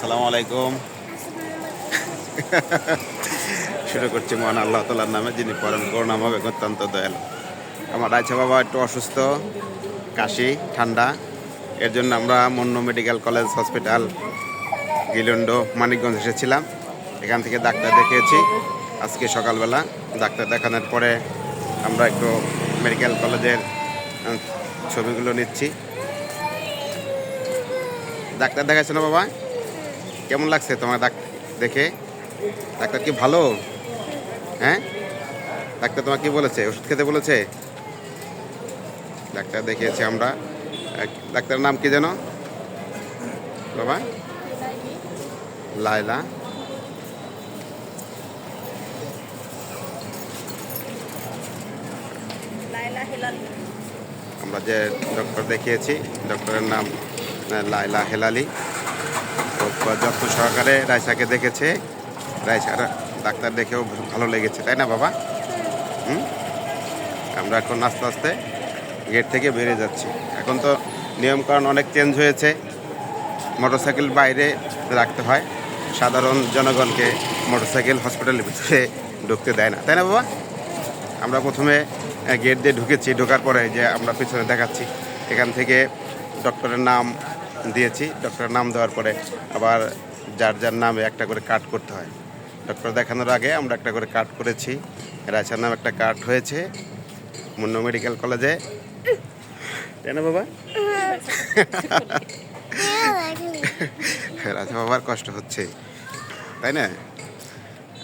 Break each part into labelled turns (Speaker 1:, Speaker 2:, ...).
Speaker 1: আসসালামু আলাইকুম। শুরু করছি মহান আল্লাহ তালার নামে, যিনি পরম করুণাভাবে অত্যন্ত দয়াল। আমার রাইছা বাবা একটু অসুস্থ, কাশি, ঠান্ডা। এর জন্য আমরা Monno medical college hospital, Gilond, Manikganj এসেছিলাম। এখান থেকে ডাক্তার দেখিয়েছি। আজকে সকালবেলা ডাক্তার দেখানোর পরে আমরা একটু মেডিকেল কলেজের ছবিগুলো নিচ্ছি। ডাক্তার দেখাচ্ছ না বাবা? কেমন লাগছে তোমার ডাক দেখে? ডাক্তার কি ভালো? হ্যাঁ? ডাক্তার তোমার কি বলেছে? ওষুধ খেতে বলেছে? ডাক্তার দেখিয়েছি আমরা। ডাক্তারের নাম কি যেন? বাবা? লাইলা আমরা যে ডক্টর দেখিয়েছি ডক্টরের নাম লাইলা হেলালি। যত্ন সহকারে রায়সাকে দেখেছে। রায়সার ডাক্তার দেখেও ভালো লেগেছে, তাই না বাবা? হুম? আমরা এখন আস্তে আস্তে গেট থেকে বেরিয়ে যাচ্ছি। এখন তো নিয়মকানুন অনেক চেঞ্জ হয়েছে। মোটরসাইকেল বাইরে রাখতে হয়। সাধারণ জনগণকে মোটরসাইকেল হসপিটালের ভিতরে ঢুকতে দেয় না। তাই না বাবা? আমরা প্রথমে গেট দিয়ে ঢুকেছি। ঢোকার পরে যে আমরা পিছনে দেখাচ্ছি। এখান থেকে ডক্টরের নাম দিয়েছি। ডক্টরের নাম দেওয়ার পরে আবার যার যার নামে একটা করে কাট করতে হয়। ডক্টর দেখানোর আগে আমরা একটা করে কাট করেছি। রায়সার নাম একটা কাট হয়েছে মুন্ন মেডিকেল কলেজে তাই না বাবা? রাজা বাবার কষ্ট হচ্ছে। তাই না?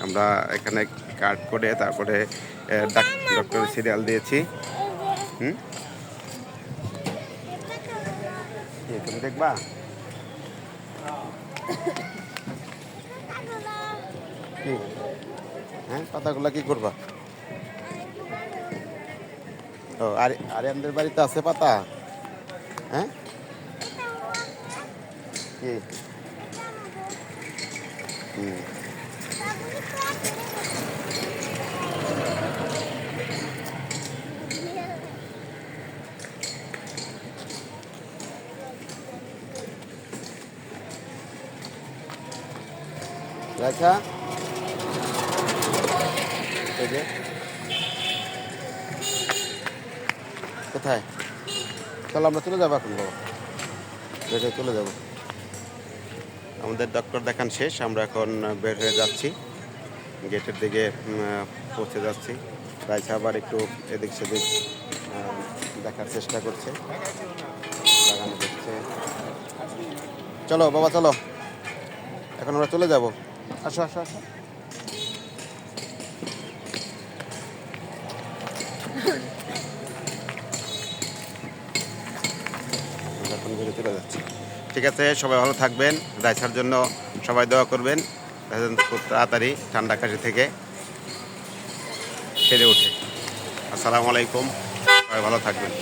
Speaker 1: আমরা এখানে কার্ড করে তারপরে ডক্টর সিরিয়াল দিয়েছি। হুম কি, তুমি দেখবা? হ্যাঁ পাতাগুলা কি করবা? ও, আর, আরিয়ানদের বাড়িতে আছে পাতা? হ্যাঁ? কি? হুম এই কোথায়? চলো আমরা চলে যাব এখন, বাবা। চলে যাব। আমাদের ডক্টর দেখান শেষ, আমরা এখন বের হয়ে যাচ্ছি। গেটের দিকে পৌঁছে যাচ্ছি। রাইসা আবার একটু এদিক সেদিক দেখার চেষ্টা করছে। চলো, বাবা, চলো। এখন আমরা চলে যাব। আসো আসো আসো। ঠিক আছে, সবাই ভালো থাকবেন, রাইসার জন্য সবাই দোয়া করবেন। খুব তাড়াতাড়ি ঠান্ডা কাশি থেকে সেরে ওঠে আসসালামু আলাইকুম, সবাই ভালো থাকবেন।